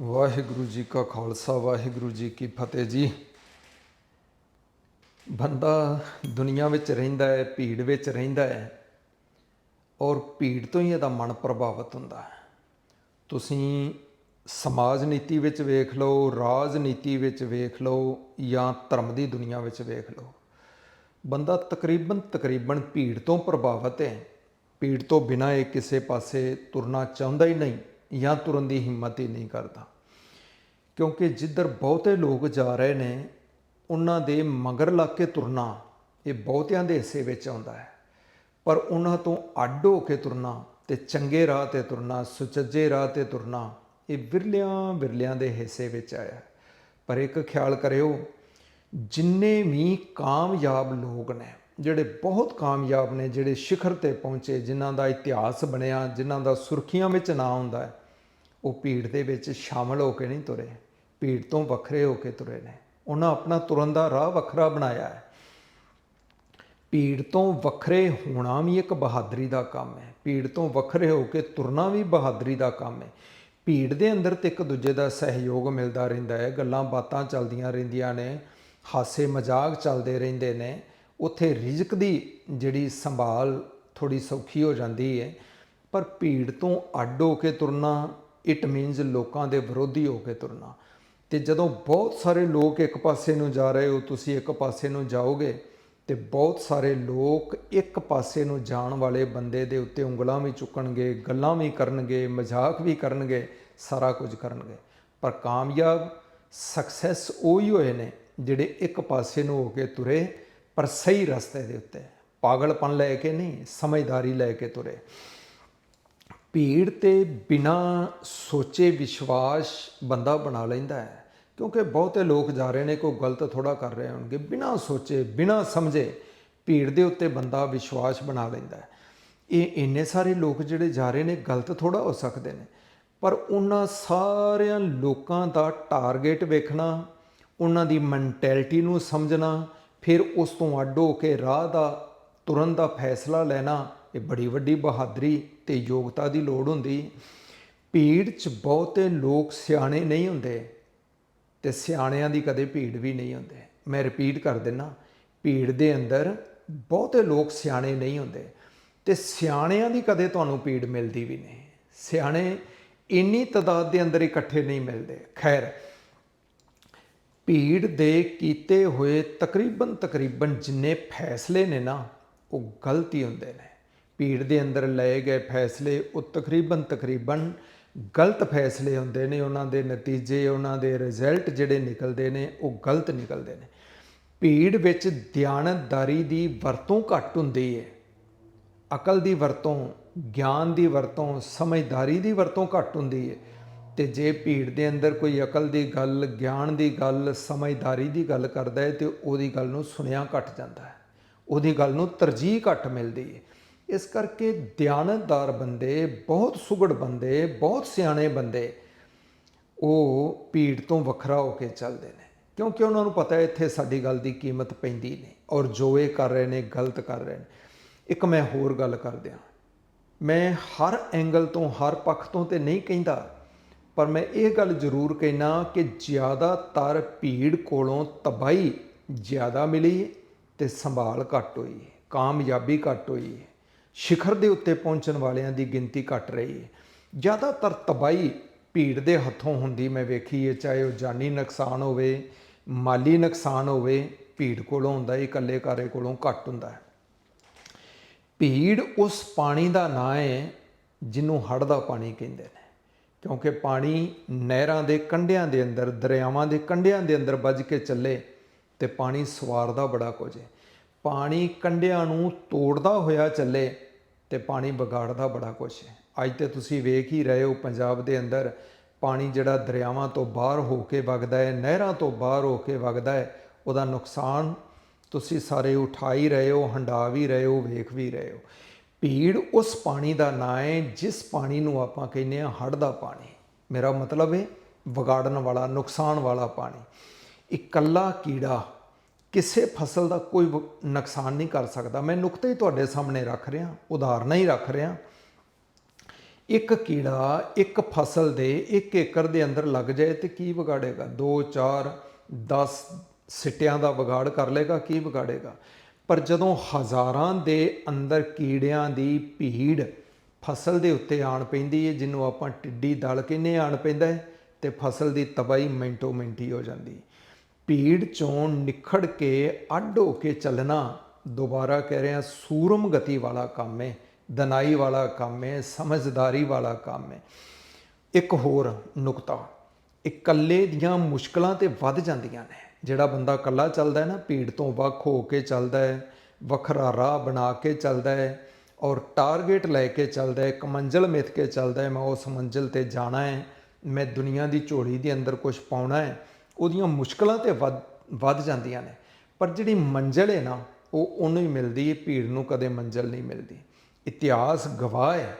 ਵਾਹਿਗੁਰੂ ਜੀ ਕਾ ਖਾਲਸਾ, ਵਾਹਿਗੁਰੂ ਜੀ ਕੀ ਫਤਿਹ ਜੀ। ਬੰਦਾ ਦੁਨੀਆ ਵਿੱਚ ਰਹਿੰਦਾ ਹੈ, ਭੀੜ ਵਿੱਚ ਰਹਿੰਦਾ ਹੈ ਔਰ ਭੀੜ ਤੋਂ ਹੀ ਇਹਦਾ ਮਨ ਪ੍ਰਭਾਵਿਤ ਹੁੰਦਾ ਹੈ। ਤੁਸੀਂ ਸਮਾਜ ਨੀਤੀ ਵਿੱਚ ਵੇਖ ਲਓ ਰਾਜਨੀਤੀ ਵਿੱਚ ਵੇਖ ਲਓ ਜਾਂ ਧਰਮ ਦੀ ਦੁਨੀਆ ਵਿੱਚ ਵੇਖ ਲਓ, ਬੰਦਾ ਤਕਰੀਬਨ ਤਕਰੀਬਨ ਭੀੜ ਤੋਂ ਪ੍ਰਭਾਵਿਤ ਹੈ। ਭੀੜ ਤੋਂ ਬਿਨਾਂ ਇਹ ਕਿਸੇ ਪਾਸੇ ਤੁਰਨਾ ਚਾਹੁੰਦਾ ਹੀ ਨਹੀਂ ਜਾਂ ਤੁਰਨ ਦੀ ਹਿੰਮਤ ਹੀ ਨਹੀਂ ਕਰਦਾ। ਕਿਉਂਕਿ ਜਿੱਧਰ ਬਹੁਤੇ ਲੋਕ ਜਾ ਰਹੇ ਨੇ, ਉਹਨਾਂ ਦੇ ਮਗਰ ਲੱਗ ਕੇ ਤੁਰਨਾ ਇਹ ਬਹੁਤਿਆਂ ਦੇ ਹਿੱਸੇ ਵਿੱਚ ਆਉਂਦਾ ਹੈ। ਪਰ ਉਹਨਾਂ ਤੋਂ ਅੱਡ ਹੋ ਕੇ ਤੁਰਨਾ ਤੇ ਚੰਗੇ ਰਾਹ ਤੇ ਤੁਰਨਾ, ਸੁਚੱਜੇ ਰਾਹ ਤੇ ਤੁਰਨਾ, ਇਹ ਵਿਰਲਿਆਂ ਵਿਰਲਿਆਂ ਦੇ ਹਿੱਸੇ ਵਿੱਚ ਆਇਆ ਪਰ ਇੱਕ ਖਿਆਲ ਕਰਿਓ, ਜਿੰਨੇ ਵੀ ਕਾਮਯਾਬ ਲੋਕ ਨੇ, ਜਿਹੜੇ ਬਹੁਤ ਕਾਮਯਾਬ ਨੇ, ਜਿਹੜੇ ਸਿਖਰ ਤੇ ਪਹੁੰਚੇ, ਜਿਨ੍ਹਾਂ ਦਾ ਇਤਿਹਾਸ ਬਣਿਆ, ਜਿਨ੍ਹਾਂ ਦਾ ਸੁਰਖੀਆਂ ਵਿੱਚ ਨਾਂ ਹੁੰਦਾ ਉਹ ਭੀੜ ਦੇ ਵਿੱਚ ਸ਼ਾਮਲ ਹੋ ਕੇ ਨਹੀਂ ਤੁਰੇ। ਭੀੜ ਤੋਂ ਵੱਖਰੇ ਹੋ ਕੇ ਤੁਰੇ ਨੇ। ਉਹਨਾਂ ਆਪਣਾ ਤੁਰਨ ਦਾ ਰਾਹ ਵੱਖਰਾ ਬਣਾਇਆ ਹੈ। ਭੀੜ ਤੋਂ ਵੱਖਰੇ ਹੋਣਾ ਵੀ ਇੱਕ ਬਹਾਦਰੀ ਦਾ ਕੰਮ ਹੈ। ਭੀੜ ਤੋਂ ਵੱਖਰੇ ਹੋ ਕੇ ਤੁਰਨਾ ਵੀ ਬਹਾਦਰੀ ਦਾ ਕੰਮ ਹੈ। ਭੀੜ ਦੇ ਅੰਦਰ ਤੇ ਇੱਕ ਦੂਜੇ ਦਾ ਸਹਿਯੋਗ ਮਿਲਦਾ ਰਹਿੰਦਾ ਹੈ। ਗੱਲਾਂ ਬਾਤਾਂ ਚੱਲਦੀਆਂ ਰਹਿੰਦੀਆਂ ਨੇ, ਹਾਸੇ ਮਜ਼ਾਕ ਚੱਲਦੇ ਰਹਿੰਦੇ ਨੇ। ਉੱਥੇ ਰਿਜ਼ਕ ਦੀ ਜਿਹੜੀ ਸੰਭਾਲ ਥੋੜੀ ਸੌਖੀ ਹੋ ਜਾਂਦੀ ਹੈ। ਪਰ ਭੀੜ ਤੋਂ ਅੱਡ ਹੋ ਕੇ ਤੁਰਨਾ ਇਟ ਮੀਨਸ ਲੋਕਾਂ ਦੇ ਵਿਰੋਧੀ ਹੋ ਕੇ ਤੁਰਨਾ। ਤੇ ਜਦੋਂ ਬਹੁਤ ਸਾਰੇ ਲੋਕ ਇੱਕ ਪਾਸੇ ਨੂੰ ਜਾ ਰਹੇ ਹੋ, ਤੁਸੀਂ ਇੱਕ ਪਾਸੇ ਨੂੰ ਜਾਓਗੇ ਤੇ ਬਹੁਤ ਸਾਰੇ ਲੋਕ ਇੱਕ ਪਾਸੇ ਨੂੰ ਜਾਣ ਵਾਲੇ ਬੰਦੇ ਦੇ ਉੱਤੇ ਉਂਗਲਾਂ ਵੀ ਚੁੱਕਣਗੇ, ਗੱਲਾਂ ਵੀ ਕਰਨਗੇ, ਮਜ਼ਾਕ ਵੀ ਕਰਨਗੇ, ਸਾਰਾ ਕੁਝ ਕਰਨਗੇ। ਪਰ ਕਾਮਯਾਬ ਸਕਸੈਸ ਉਹੀ ਹੋਏ ਨੇ ਜਿਹੜੇ ਇੱਕ ਪਾਸੇ ਨੂੰ ਹੋ ਕੇ ਤੁਰੇ, ਪਰ ਸਹੀ ਰਸਤੇ ਦੇ ਉੱਤੇ। ਪਾਗਲਪਨ ਲੈ ਕੇ ਨਹੀਂ, ਸਮਝਦਾਰੀ ਲੈ ਕੇ ਤੁਰੇ। ਭੀੜ ਤੇ ਬਿਨਾ ਸੋਚੇ ਵਿਸ਼ਵਾਸ ਬੰਦਾ ਬਣਾ ਲੈਂਦਾ ਹੈ। ਕਿਉਂਕਿ ਬਹੁਤੇ ਲੋਕ ਜਾ ਰਹੇ ਨੇ, ਕੋਈ ਗਲਤ ਥੋੜਾ ਕਰ ਰਹੇ ਹੋਣਗੇ। ਬਿਨਾਂ ਸੋਚੇ, ਬਿਨਾਂ ਸਮਝੇ ਭੀੜ ਦੇ ਉੱਤੇ ਬੰਦਾ ਵਿਸ਼ਵਾਸ ਬਣਾ ਲੈਂਦਾ ਹੈ। ਇਹ ਇੰਨੇ ਸਾਰੇ ਲੋਕ ਜਿਹੜੇ ਜਾ ਰਹੇ ਨੇ, ਗਲਤ ਥੋੜਾ ਹੋ ਸਕਦੇ ਨੇ। ਪਰ ਉਹਨਾਂ ਸਾਰਿਆਂ ਲੋਕਾਂ ਦਾ ਟਾਰਗੇਟ ਵੇਖਣਾ, ਉਹਨਾਂ ਦੀ ਮੈਂਟੈਲਿਟੀ ਨੂੰ ਸਮਝਣਾ, ਫਿਰ ਉਸ ਤੋਂ ਅੱਡ ਹੋ ਕੇ ਰਾਹ ਦਾ, ਤੁਰਨ ਦਾ ਫੈਸਲਾ ਲੈਣਾ, ਇਹ ਬੜੀ ਵੱਡੀ ਬਹਾਦਰੀ ਤੇ ਯੋਗਤਾ ਦੀ ਲੋੜ ਹੁੰਦੀ। ਭੀੜ 'ਚ ਬਹੁਤੇ ਲੋਕ ਸਿਆਣੇ ਨਹੀਂ ਹੁੰਦੇ। ਤੇ ਸਿਆਣਿਆਂ ਦੀ ਕਦੇ ਭੀੜ ਵੀ ਨਹੀਂ ਹੁੰਦੇ। ਮੈਂ ਰਿਪੀਟ ਕਰ ਦਿੰਨਾ, ਭੀੜ ਦੇ ਅੰਦਰ ਬਹੁਤੇ ਲੋਕ ਸਿਆਣੇ ਨਹੀਂ ਹੁੰਦੇ ਤੇ ਸਿਆਣਿਆਂ ਦੀ ਕਦੇ ਤੁਹਾਨੂੰ ਭੀੜ ਮਿਲਦੀ ਵੀ ਨਹੀਂ। ਸਿਆਣੇ ਇੰਨੀ ਤਦਾਦ ਦੇ ਅੰਦਰ ਇਕੱਠੇ ਨਹੀਂ ਮਿਲਦੇ। ਖੈਰ, ਭੀੜ ਦੇ ਕੀਤੇ ਹੋਏ ਤਕਰੀਬਨ ਤਕਰੀਬਨ ਜਿੰਨੇ ਫੈਸਲੇ ਨੇ ਨਾ, ਉਹ ਗਲਤੀ ਹੁੰਦੇ ਨੇ। ਭੀੜ ਦੇ ਅੰਦਰ ਲਏ ਗਏ ਫੈਸਲੇ ਉਹ ਤਕਰੀਬਨ ਤਕਰੀਬਨ ਗਲਤ ਫੈਸਲੇ ਹੁੰਦੇ ਨੇ, ਉਹਨਾਂ ਦੇ ਨਤੀਜੇ, ਉਹਨਾਂ ਦੇ ਰਿਜ਼ਲਟ ਜਿਹੜੇ ਨਿਕਲਦੇ ਨੇ, ਉਹ ਗਲਤ ਨਿਕਲਦੇ ਨੇ। ਭੀੜ ਵਿੱਚ ਦਿਆਨਤਦਾਰੀ ਦੀ ਵਰਤੋਂ ਘੱਟ ਹੁੰਦੀ ਹੈ ਅਕਲ ਦੀ ਵਰਤੋਂ, ਗਿਆਨ ਦੀ ਵਰਤੋਂ, ਸਮਝਦਾਰੀ ਦੀ ਵਰਤੋਂ ਘੱਟ ਹੁੰਦੀ ਹੈ ਤੇ ਜੇ ਭੀੜ ਦੇ ਅੰਦਰ ਕੋਈ ਅਕਲ ਦੀ ਗੱਲ, ਗਿਆਨ ਦੀ ਗੱਲ, ਸਮਝਦਾਰੀ ਦੀ ਗੱਲ ਕਰਦਾ ਹੈ ਤੇ ਉਹਦੀ ਗੱਲ ਨੂੰ ਸੁਣਿਆ ਘੱਟ ਜਾਂਦਾ ਹੈ। ਉਹਦੀ ਗੱਲ ਨੂੰ ਤਰਜੀਹ ਘੱਟ ਮਿਲਦੀ ਹੈ ਇਸ ਕਰਕੇ ਦਿਆਨਤਦਾਰ ਬੰਦੇ, ਬਹੁਤ ਸੁਗੜ ਬੰਦੇ, ਬਹੁਤ ਸਿਆਣੇ ਬੰਦੇ, ਉਹ ਭੀੜ ਤੋਂ ਵੱਖਰਾ ਹੋ ਕੇ ਚੱਲਦੇ ਨੇ। ਕਿਉਂਕਿ ਉਹਨਾਂ ਨੂੰ ਪਤਾ ਹੈ ਇੱਥੇ ਸਾਡੀ ਗੱਲ ਦੀ ਕੀਮਤ ਪੈਂਦੀ ਨਹੀਂ ਔਰ ਜੋ ਇਹ ਕਰ ਰਹੇ ਨੇ, ਗਲਤ ਕਰ ਰਹੇ ਨੇ। ਇੱਕ ਮੈਂ ਹੋਰ ਗੱਲ ਕਰ ਦਿਆਂ। ਮੈਂ ਹਰ ਐਂਗਲ ਤੋਂ, ਹਰ ਪੱਖ ਤੋਂ ਤੇ ਨਹੀਂ ਕਹਿੰਦਾ, ਪਰ ਮੈਂ ਇਹ ਗੱਲ ਜ਼ਰੂਰ ਕਹਿਣਾ ਕਿ ਜ਼ਿਆਦਾਤਰ ਭੀੜ ਕੋਲੋਂ ਤਬਾਈ ਜ਼ਿਆਦਾ ਮਿਲੀ ਤੇ ਸੰਭਾਲ ਘੱਟ ਹੋਈ ਕਾਮਯਾਬੀ ਘੱਟ ਹੋਈ ਸਿਖਰ ਦੇ ਉੱਤੇ ਪਹੁੰਚਣ ਵਾਲਿਆਂ ਦੀ ਗਿਣਤੀ ਘਟ ਰਹੀ ਹੈ। ਜ਼ਿਆਦਾਤਰ ਤਬਾਈ ਭੀੜ ਦੇ ਹੱਥੋਂ ਹੁੰਦੀ, ਮੈਂ ਵੇਖੀ ਹੈ, ਚਾਹੇ ਉਹ ਜਾਨੀ ਨੁਕਸਾਨ ਹੋਵੇ, ਮਾਲੀ ਨੁਕਸਾਨ ਹੋਵੇ, ਭੀੜ ਕੋਲੋਂ ਹੁੰਦਾ ਹੈ, ਇਕੱਲੇ ਕਾਰੇ ਕੋਲੋਂ ਘੱਟ ਹੁੰਦਾ ਹੈ। ਭੀੜ ਉਸ ਪਾਣੀ ਦਾ ਨਾਂ ਹੈ ਜਿਹਨੂੰ ਹੜ੍ਹ ਦਾ ਪਾਣੀ ਕਹਿੰਦੇ ਨੇ, ਕਿਉਂਕਿ ਪਾਣੀ ਨਹਿਰਾਂ ਦੇ ਕੰਢਿਆਂ ਦੇ ਅੰਦਰ, ਦਰਿਆਵਾਂ ਦੇ ਕੰਢਿਆਂ ਦੇ ਅੰਦਰ ਵੱਜ ਕੇ ਚੱਲੇ ਤੇ ਪਾਣੀ ਸਵਾਰਦਾ ਬੜਾ ਕੁਝ ਹੈ। ਪਾਣੀ ਕੰਢਿਆਂ ਨੂੰ ਤੋੜਦਾ ਹੋਇਆ ਚੱਲੇ ਤੇ ਪਾਣੀ ਵਿਗਾੜਦਾ ਬੜਾ ਕੁਝ ਹੈ। ਅੱਜ ਤੇ ਤੁਸੀਂ ਵੇਖ ਹੀ ਰਹੇ ਹੋ ਪੰਜਾਬ ਦੇ ਅੰਦਰ ਪਾਣੀ ਜਿਹੜਾ ਦਰਿਆਵਾਂ ਤੋਂ ਬਾਹਰ ਹੋ ਕੇ ਵਗਦਾ ਹੈ, ਨਹਿਰਾਂ ਤੋਂ ਬਾਹਰ ਹੋ ਕੇ ਵਗਦਾ ਹੈ, ਉਹਦਾ ਨੁਕਸਾਨ ਤੁਸੀਂ ਸਾਰੇ ਉਠਾ ਹੀ ਰਹੇ ਹੋ, ਹੰਡਾ ਵੀ ਰਹੇ ਹੋ, ਵੇਖ ਵੀ ਰਹੇ ਹੋ। ਭੀੜ ਉਸ ਪਾਣੀ ਦਾ ਨਾਂ ਹੈ ਜਿਸ ਪਾਣੀ ਨੂੰ ਆਪਾਂ ਕਹਿੰਦੇ ਆ ਹੜ੍ਹ ਦਾ ਪਾਣੀ। ਮੇਰਾ ਮਤਲਬ ਹੈ ਵਿਗਾੜਨ ਵਾਲਾ, ਨੁਕਸਾਨ ਵਾਲਾ ਪਾਣੀ। ਇਕੱਲਾ ਕੀੜਾ ਕਿਸੇ ਫਸਲ ਦਾ ਕੋਈ ਨੁਕਸਾਨ ਨਹੀਂ ਕਰ ਸਕਦਾ। ਮੈਂ ਨੁਕਤੇ ਹੀ ਤੁਹਾਡੇ ਸਾਹਮਣੇ ਰੱਖ ਰਿਹਾ, ਉਦਾਹਰਨਾਂ ਹੀ ਰੱਖ ਰਿਹਾ। ਇੱਕ ਕੀੜਾ ਇੱਕ ਫਸਲ ਦੇ ਇੱਕ ਏਕੜ ਦੇ ਅੰਦਰ ਲੱਗ ਜਾਏ ਤੇ ਕੀ ਵਿਗਾੜੇਗਾ? 2 4 10 ਸਿੱਟਿਆਂ ਦਾ ਵਿਗਾੜ ਕਰ ਲੇਗਾ ਕੀ ਵਿਗਾੜੇਗਾ? ਪਰ ਜਦੋਂ ਹਜ਼ਾਰਾਂ ਦੇ ਅੰਦਰ ਕੀੜਿਆਂ ਦੀ ਭੀੜ ਫਸਲ ਦੇ ਉੱਤੇ ਆਣ ਪੈਂਦੀ ਹੈ ਜਿਹਨੂੰ ਆਪਾਂ ਟਿੱਡੀ ਦਲ ਕਹਿੰਦੇ ਆਣ ਪੈਂਦਾ ਹੈ ਤੇ ਫਸਲ ਦੀ ਤਬਾਹੀ ਮਿੰਟੋ ਮਿੰਟੀ ਹੋ ਜਾਂਦੀ ਭੀੜ ਚੋਂ ਨਿਖੜ ਕੇ ਅੱਡ ਹੋ ਕੇ ਚੱਲਣਾ। ਦੁਬਾਰਾ ਕਹਿ ਰਿਹਾ, ਸੂਰਮ ਗਤੀ ਵਾਲਾ ਕੰਮ ਹੈ, ਦਨਾਈ ਵਾਲਾ ਕੰਮ ਹੈ, ਸਮਝਦਾਰੀ ਵਾਲਾ ਕੰਮ ਹੈ। ਇੱਕ ਹੋਰ ਨੁਕਤਾ, ਇਕੱਲੇ ਦੀਆਂ ਮੁਸ਼ਕਲਾਂ ਤੇ ਵੱਧ ਜਾਂਦੀਆਂ ਨੇ। ਜਿਹੜਾ ਬੰਦਾ ਇਕੱਲਾ ਚੱਲਦਾ ਹੈ ਨਾ, ਭੀੜ ਤੋਂ ਵੱਖ ਹੋ ਕੇ ਚੱਲਦਾ ਹੈ, ਵੱਖਰਾ ਰਾਹ ਬਣਾ ਕੇ ਚੱਲਦਾ ਹੈ ਔਰ ਟਾਰਗੇਟ ਲੈ ਕੇ ਚੱਲਦਾ ਹੈ, ਇੱਕ ਮੰਜ਼ਿਲ ਮਿੱਥ ਕੇ ਚੱਲਦਾ ਹੈ, ਮੈਂ ਉਸ ਮੰਜ਼ਿਲ ਤੇ ਜਾਣਾ ਹੈ, ਮੈਂ ਦੁਨੀਆ ਦੀ ਝੋਲੀ ਦੇ ਅੰਦਰ ਕੁਝ ਪਾਉਣਾ ਹੈ ਉਹਦੀਆਂ ਮੁਸ਼ਕਲਾਂ ਤੇ ਵੱਧ ਵੱਧ ਜਾਂਦੀਆਂ ਨੇ। ਪਰ ਜਿਹੜੀ ਮੰਜ਼ਿਲ ਹੈ ਨਾ, ਉਹ ਉਹਨੂੰ ਹੀ ਮਿਲਦੀ ਹੈ, ਭੀੜ ਨੂੰ ਕਦੇ ਮੰਜ਼ਿਲ ਨਹੀਂ ਮਿਲਦੀ। ਇਤਿਹਾਸ ਗਵਾਹ ਹੈ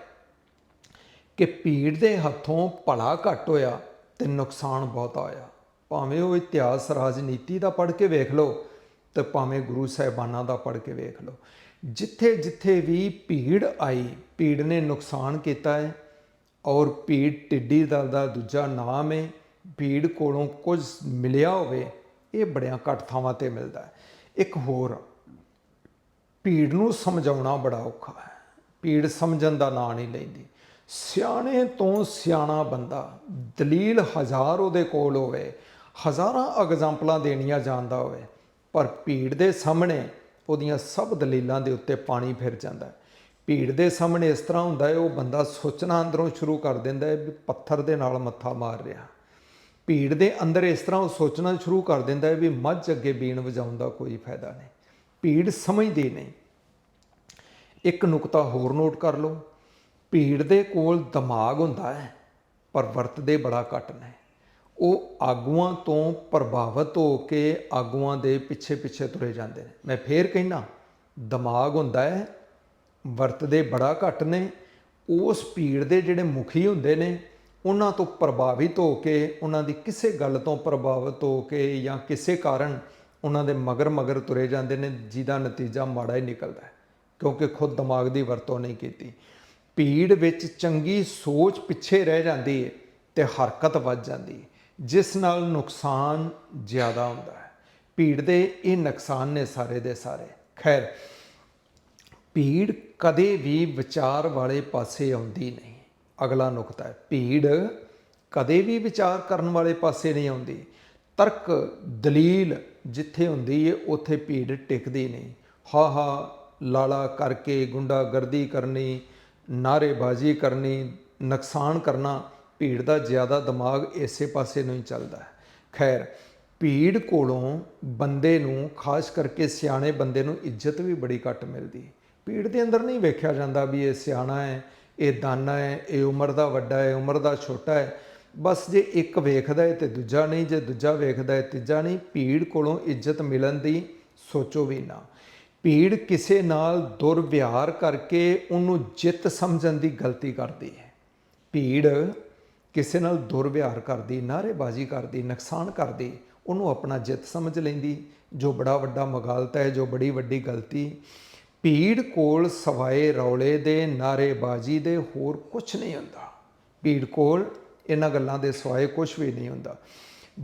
ਕਿ ਭੀੜ ਦੇ ਹੱਥੋਂ ਭਲਾ ਘੱਟ ਹੋਇਆ ਤੇ ਨੁਕਸਾਨ ਬਹੁਤਾ ਹੋਇਆ। ਭਾਵੇਂ ਉਹ ਇਤਿਹਾਸ ਰਾਜਨੀਤੀ ਦਾ ਪੜ੍ਹ ਕੇ ਵੇਖ ਲਓ ਤੇ ਭਾਵੇਂ ਗੁਰੂ ਸਾਹਿਬਾਨਾਂ ਦਾ ਪੜ੍ਹ ਕੇ ਵੇਖ ਲਓ। ਜਿੱਥੇ ਜਿੱਥੇ ਵੀ ਭੀੜ ਆਈ, ਭੀੜ ਨੇ ਨੁਕਸਾਨ ਕੀਤਾ ਹੈ ਔਰ ਭੀੜ ਟਿੱਡੀ ਦਲ ਦਾ ਦੂਜਾ ਨਾਮ ਹੈ। ਭੀੜ ਕੋਲੋਂ ਕੁਝ ਮਿਲਿਆ ਹੋਵੇ, ਇਹ ਬੜਿਆਂ ਘੱਟ ਥਾਵਾਂ ਤੇ ਮਿਲਦਾ ਹੈ। ਇੱਕ ਹੋਰ, ਭੀੜ ਨੂੰ ਸਮਝਾਉਣਾ ਬੜਾ ਔਖਾ ਹੈ। ਭੀੜ ਸਮਝਣ ਦਾ ਨਾਂ ਨਹੀਂ ਲੈਂਦੀ। ਸਿਆਣੇ ਤੋਂ ਸਿਆਣਾ ਬੰਦਾ ਦਲੀਲ ਹਜ਼ਾਰ ਉਹਦੇ ਕੋਲ ਹੋਵੇ, ਹਜ਼ਾਰਾਂ ਐਗਜ਼ਾਮਪਲਾਂ ਦੇਣੀਆਂ ਜਾਣਦਾ ਹੋਵੇ, ਪਰ ਭੀੜ ਦੇ ਸਾਹਮਣੇ ਉਹਦੀਆਂ ਸਭ ਦਲੀਲਾਂ ਦੇ ਉੱਤੇ ਪਾਣੀ ਫਿਰ ਜਾਂਦਾ ਭੀੜ ਦੇ ਸਾਹਮਣੇ ਇਸ ਤਰ੍ਹਾਂ ਹੁੰਦਾ ਹੈ, ਉਹ ਬੰਦਾ ਸੋਚਣਾ ਅੰਦਰੋਂ ਸ਼ੁਰੂ ਕਰ ਦਿੰਦਾ ਹੈ ਵੀ ਪੱਥਰ ਦੇ ਨਾਲ ਮੱਥਾ ਮਾਰ ਰਿਹਾ। ਭੀੜ ਦੇ ਅੰਦਰ ਇਸ ਤਰ੍ਹਾਂ ਉਹ ਸੋਚਣਾ ਸ਼ੁਰੂ ਕਰ ਦਿੰਦਾ ਹੈ ਵੀ ਮੱਝ ਅੱਗੇ ਬੀਣ ਵਜਾਉਣ ਦਾ ਕੋਈ ਫਾਇਦਾ ਨਹੀਂ। ਭੀੜ ਸਮਝਦੀ ਨਹੀਂ। ਇੱਕ ਨੁਕਤਾ ਹੋਰ ਨੋਟ ਕਰ ਲਓ। ਭੀੜ ਦੇ ਕੋਲ ਦਿਮਾਗ ਹੁੰਦਾ ਹੈ, ਪਰ ਵਰਤਦੇ ਬੜਾ ਘੱਟ ਨੇ। ਉਹ ਆਗੂਆਂ ਤੋਂ ਪ੍ਰਭਾਵਿਤ ਹੋ ਕੇ ਆਗੂਆਂ ਦੇ ਪਿੱਛੇ ਪਿੱਛੇ ਤੁਰੇ ਜਾਂਦੇ ਨੇ। ਮੈਂ ਫੇਰ ਕਹਿਣਾ ਦਿਮਾਗ ਹੁੰਦਾ ਹੈ, ਵਰਤਦੇ ਬੜਾ ਘੱਟ ਨੇ। ਉਸ ਭੀੜ ਦੇ ਜਿਹੜੇ ਮੁਖੀ ਹੁੰਦੇ ਨੇ ਉਹਨਾਂ ਤੋਂ ਪ੍ਰਭਾਵਿਤ ਹੋ ਕੇ, ਉਹਨਾਂ ਦੀ ਕਿਸੇ ਗੱਲ ਤੋਂ ਪ੍ਰਭਾਵਿਤ ਹੋ ਕੇ ਜਾਂ ਕਿਸੇ ਕਾਰਨ ਉਹਨਾਂ ਦੇ ਮਗਰ ਮਗਰ ਤੁਰੇ ਜਾਂਦੇ ਨੇ, ਜਿਹਦਾ ਨਤੀਜਾ ਮਾੜਾ ਹੀ ਨਿਕਲਦਾ ਹੈ, ਕਿਉਂਕਿ ਖੁਦ ਦਿਮਾਗ ਦੀ ਵਰਤੋਂ ਨਹੀਂ ਕੀਤੀ। ਭੀੜ ਵਿੱਚ ਚੰਗੀ ਸੋਚ ਪਿੱਛੇ ਰਹਿ ਜਾਂਦੀ ਹੈ ਤੇ ਹਰਕਤ ਵੱਧ ਜਾਂਦੀ ਹੈ ਜਿਸ ਨਾਲ ਨੁਕਸਾਨ ਜ਼ਿਆਦਾ ਹੁੰਦਾ ਹੈ। ਭੀੜ ਦੇ ਇਹ ਨੁਕਸਾਨ ਨੇ ਸਾਰੇ ਦੇ ਸਾਰੇ। ਖੈਰ, ਭੀੜ ਕਦੇ ਵੀ ਵਿਚਾਰ ਵਾਲੇ ਪਾਸੇ ਆਉਂਦੀ ਨਹੀਂ। ਅਗਲਾ ਨੁਕਤਾ ਹੈ। ਭੀੜ ਕਦੇ ਵੀ ਵਿਚਾਰ ਕਰਨ ਵਾਲੇ ਪਾਸੇ ਨਹੀਂ ਆਉਂਦੀ। ਤਰਕ, ਦਲੀਲ ਜਿੱਥੇ ਹੁੰਦੀ ਹੈ ਉੱਥੇ ਭੀੜ ਟਿਕਦੀ ਨਹੀਂ। ਹਾ ਹਾ, ਲਾਲਾ ਕਰਕੇ ਗੁੰਡਾਗਰਦੀ ਕਰਨੀ ਨਾਰੇਬਾਜ਼ੀ ਕਰਨੀ, ਨੁਕਸਾਨ ਕਰਨਾ, ਭੀੜ ਦਾ ਜ਼ਿਆਦਾ ਦਿਮਾਗ ਇਸੇ ਪਾਸੇ ਨੂੰ ਹੀ ਚੱਲਦਾ ਹੈ। ਖੈਰ, ਭੀੜ ਕੋਲੋਂ ਬੰਦੇ ਨੂੰ, ਖਾਸ ਕਰਕੇ ਸਿਆਣੇ ਬੰਦੇ ਨੂੰ ਇੱਜ਼ਤ ਵੀ ਬੜੀ ਘੱਟ ਮਿਲਦੀ। ਭੀੜ ਦੇ ਅੰਦਰ ਨਹੀਂ ਵੇਖਿਆ ਜਾਂਦਾ ਵੀ ਇਹ ਸਿਆਣਾ ਹੈ ਇਹ ਦਾਨਾ ਹੈ, ਇਹ ਉਮਰ ਦਾ ਵੱਡਾ ਹੈ, ਉਮਰ ਦਾ ਛੋਟਾ ਹੈ। ਬਸ ਜੇ ਇੱਕ ਵੇਖਦਾ ਹੈ ਤੇ ਦੂਜਾ ਨਹੀਂ, ਜੇ ਦੂਜਾ ਵੇਖਦਾ ਹੈ, ਤੀਜਾ ਨਹੀਂ, ਭੀੜ ਕੋਲੋਂ ਇੱਜ਼ਤ ਮਿਲਣ ਦੀ ਸੋਚੋ ਵੀ ਨਾ। ਭੀੜ ਕਿਸੇ ਨਾਲ ਦੁਰਵਿਹਾਰ ਕਰਕੇ ਉਹਨੂੰ ਜਿੱਤ ਸਮਝਣ ਦੀ ਗਲਤੀ ਕਰਦੀ ਹੈ। ਭੀੜ ਕਿਸੇ ਨਾਲ ਦੁਰਵਿਹਾਰ ਕਰਦੀ ਨਾਰੇਬਾਜ਼ੀ ਕਰਦੀ, ਨੁਕਸਾਨ ਕਰਦੀ, ਉਹਨੂੰ ਆਪਣਾ ਜਿੱਤ ਸਮਝ ਲੈਂਦੀ। ਜੋ ਬੜਾ ਵੱਡਾ ਮਗਾਲਤ ਹੈ, ਜੋ ਬੜੀ ਵੱਡੀ ਗਲਤੀ ਭੀੜ ਕੋਲ ਸਵਾਏ ਰੌਲੇ ਦੇ, ਨਾਰੇਬਾਜ਼ੀ ਦੇ ਹੋਰ ਕੁਝ ਨਹੀਂ ਹੁੰਦਾ। ਭੀੜ ਕੋਲ ਇਹਨਾਂ ਗੱਲਾਂ ਦੇ ਸਵਾਏ ਕੁਝ ਵੀ ਨਹੀਂ ਹੁੰਦਾ।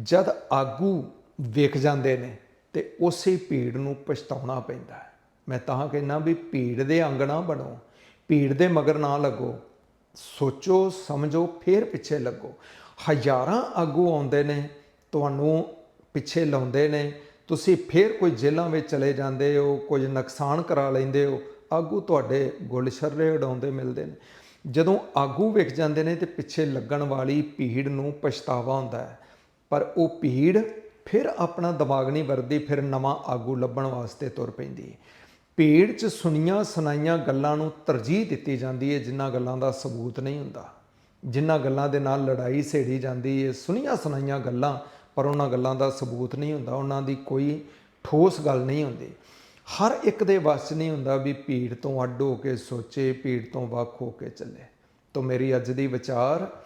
ਜਦ ਆਗੂ ਵੇਖ ਜਾਂਦੇ ਨੇ ਤੇ ਉਸੇ ਭੀੜ ਨੂੰ ਪਛਤਾਉਣਾ ਪੈਂਦਾ ਹੈ। ਮੈਂ ਤਾਂ ਕਹਿੰਦਾ ਵੀ ਭੀੜ ਦੇ ਅੰਗ ਨਾ ਬਣੋ, ਭੀੜ ਦੇ ਮਗਰ ਨਾ ਲੱਗੋ। ਸੋਚੋ, ਸਮਝੋ, ਫਿਰ ਪਿੱਛੇ ਲੱਗੋ। ਹਜ਼ਾਰਾਂ ਆਗੂ ਆਉਂਦੇ ਨੇ, ਤੁਹਾਨੂੰ ਪਿੱਛੇ ਲਾਉਂਦੇ ਨੇ ਤੁਸੀਂ ਫਿਰ ਕੋਈ ਜੇਲ੍ਹਾਂ ਵਿੱਚ ਚਲੇ ਜਾਂਦੇ ਹੋ, ਕੁਝ ਨੁਕਸਾਨ ਕਰਾ ਲੈਂਦੇ ਹੋ, ਆਗੂ ਤੁਹਾਡੇ ਗੁਲਸ਼ਰਰੇ ਉਡਾਉਂਦੇ ਮਿਲਦੇ ਨੇ। ਜਦੋਂ ਆਗੂ ਵਿਕ ਜਾਂਦੇ ਨੇ ਤੇ ਪਿੱਛੇ ਲੱਗਣ ਵਾਲੀ ਭੀੜ ਨੂੰ ਪਛਤਾਵਾ ਹੁੰਦਾ ਹੈ। ਪਰ ਉਹ ਭੀੜ ਫਿਰ ਆਪਣਾ ਦਿਮਾਗ ਨਹੀਂ ਵਰਦੀ ਫਿਰ ਨਵਾਂ ਆਗੂ ਲੱਭਣ ਵਾਸਤੇ ਤੁਰ ਪੈਂਦੀ ਹੈ। ਭੀੜ 'ਚ ਸੁਣੀਆਂ ਸੁਣਾਈਆਂ ਗੱਲਾਂ ਨੂੰ ਤਰਜੀਹ ਦਿੱਤੀ ਜਾਂਦੀ ਹੈ ਜਿਨ੍ਹਾਂ ਗੱਲਾਂ ਦਾ ਸਬੂਤ ਨਹੀਂ ਹੁੰਦਾ। ਜਿਨ੍ਹਾਂ ਗੱਲਾਂ ਦੇ ਨਾਲ ਲੜਾਈ ਛੇੜੀ ਜਾਂਦੀ ਹੈ, ਸੁਣੀਆਂ ਸੁਣਾਈਆਂ ਗੱਲਾਂ ਪਰ ਉਹਨਾਂ ਗੱਲਾਂ ਦਾ ਸਬੂਤ ਨਹੀਂ ਹੁੰਦਾ, ਉਹਨਾਂ ਦੀ ਕੋਈ ਠੋਸ ਗੱਲ ਨਹੀਂ ਹੁੰਦੀ। ਹਰ ਇੱਕ ਦੇ ਵੱਸ 'ਚ ਨਹੀਂ ਹੁੰਦਾ ਵੀ ਭੀੜ ਤੋਂ ਅੱਡ ਹੋ ਕੇ ਸੋਚੇ, ਭੀੜ ਤੋਂ ਵੱਖ ਹੋ ਕੇ ਚੱਲੇ। ਤਾਂ ਮੇਰੀ ਅੱਜ ਦੀ ਵਿਚਾਰ,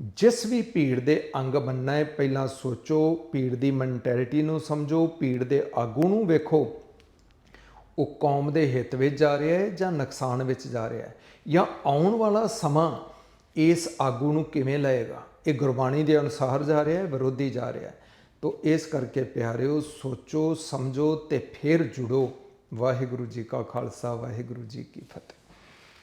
ਜਿਸ ਵੀ ਭੀੜ ਦੇ ਅੰਗ ਬੰਨਾ ਹੈ, ਪਹਿਲਾਂ ਸੋਚੋ, ਭੀੜ ਦੀ ਮੈਂਟੈਲਿਟੀ ਨੂੰ ਸਮਝੋ, ਭੀੜ ਦੇ ਆਗੂ ਨੂੰ ਵੇਖੋ। ਉਹ ਕੌਮ ਦੇ ਹਿੱਤ ਵਿੱਚ ਜਾ ਰਿਹਾ ਹੈ ਜਾਂ ਨੁਕਸਾਨ ਵਿੱਚ ਜਾ ਰਿਹਾ ਹੈ? ਜਾਂ ਆਉਣ ਵਾਲਾ ਸਮਾਂ ਇਸ ਆਗੂ ਨੂੰ ਕਿਵੇਂ ਲਏਗਾ? ਇਹ ਗੁਰਬਾਣੀ ਦੇ ਅਨੁਸਾਰ ਜਾ ਰਿਹਾ ਹੈ, ਵਿਰੋਧੀ ਜਾ ਰਿਹਾ ਹੈ। ਤੋ ਇਸ ਕਰਕੇ ਪਿਆਰਿਓ, ਸੋਚੋ, ਸਮਝੋ ਤੇ ਫਿਰ ਜੁੜੋ। ਵਾਹਿਗੁਰੂ ਜੀ ਕਾ ਖਾਲਸਾ, ਵਾਹਿਗੁਰੂ ਜੀ ਕੀ ਫਤਿਹ।